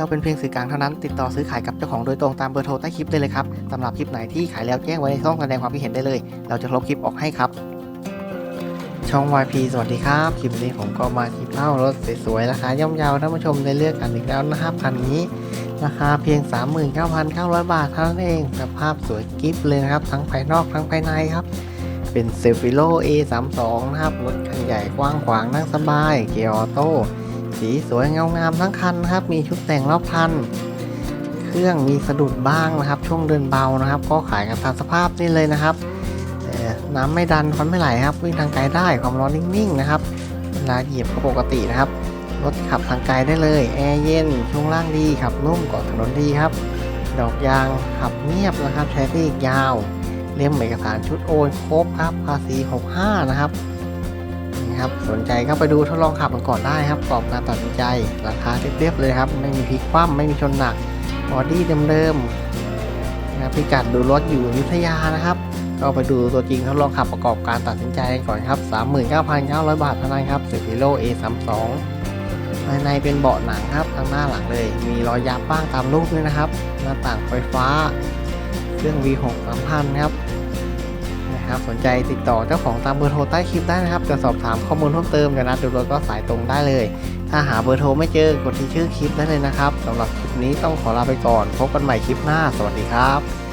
เราเป็นเพียงสื่อกลางเท่านั้น ติดต่อซื้อขายกับเจ้าของโดยตรงตามเบอร์โทรใต้คลิปได้เลยครับสำหรับคลิปไหนที่ขายแล้วแจ้งไว้ในช่องแสดงความคิดเห็นได้เลย เราจะลบคลิปออกให้ครับ ช่อง YP สวัสดีครับ คลิปนี้ผมก็มาที่เล่ารถสวยๆราคาย่อมเยาวท่านผู้ชมได้เลือกกันอีกแล้วนะครับคันนี้ราคาเพียง 39,900 บาทเท่านั้นเองสภาพสวยกิฟเลยนะครับ ทั้งภายนอกทั้งภายในครับ เป็นเซฟิโล A32 นะครับ รถคันใหญ่กว้างขวางนั่งสบาย เกียร์ออโต้ สีสวยเงางามทั้งคันนะครับ มีชุดแต่งรอบคัน เครื่องมีสะดุดบ้างนะครับ ช่วงเดินเบานะครับ ก็ขายกันตามสภาพนี่เลยนะครับแต่น้ำไม่ดันควันไม่ไหลครับ วิ่งทางไกลได้ความร้อนนิ่งๆนะครับ เวลาเหยียบก็ปกตินะครับ รถขับทางไกลได้เลย แอร์เย็น ช่วงล่างดีขับนุ่มเกาะถนนดีครับ ดอกยางขับเงียบนะครับ ใช้ได้อีกยาว เล่มเอกสารชุดโอนครบครับ ภาษี 65 นะครับ ครับสนใจก็ไปดูทดลองขับกันก่อนได้ครับกรอบการตัดสินใจ ราคาเรียบๆเลยครับ ไม่มีพลิกคว่ำไม่มีชนหนักบอดี้เดิมๆนะครับพิกัดดูรถอยู่อยุธยานะครับ ก็ไปดูตัวจริงทดลองขับประกอบการตัดสินใจกันก่อนครับ 39,900 บาทเท่านั้นครับเซฟิโล A32 ภายในเป็นเบาะหนังครับทั้งหน้าหลังเลย มีรอยยับบ้างตามรูปด้วยนะครับ หน้าต่างไฟฟ้า เครื่อง V6 3000 ครับ นะครับ สนใจติดต่อเจ้าของตามเบอร์โทรใต้คลิปได้นะครับ จะสอบถามข้อมูลเพิ่มเติมจะนัดดูรถก็สายตรงได้เลย ถ้าหาเบอร์โทรไม่เจอกดที่ชื่อคลิปได้เลยนะครับสำหรับคลิปนี้ต้องขอลาไปก่อน พบกันใหม่คลิปหน้า สวัสดีครับ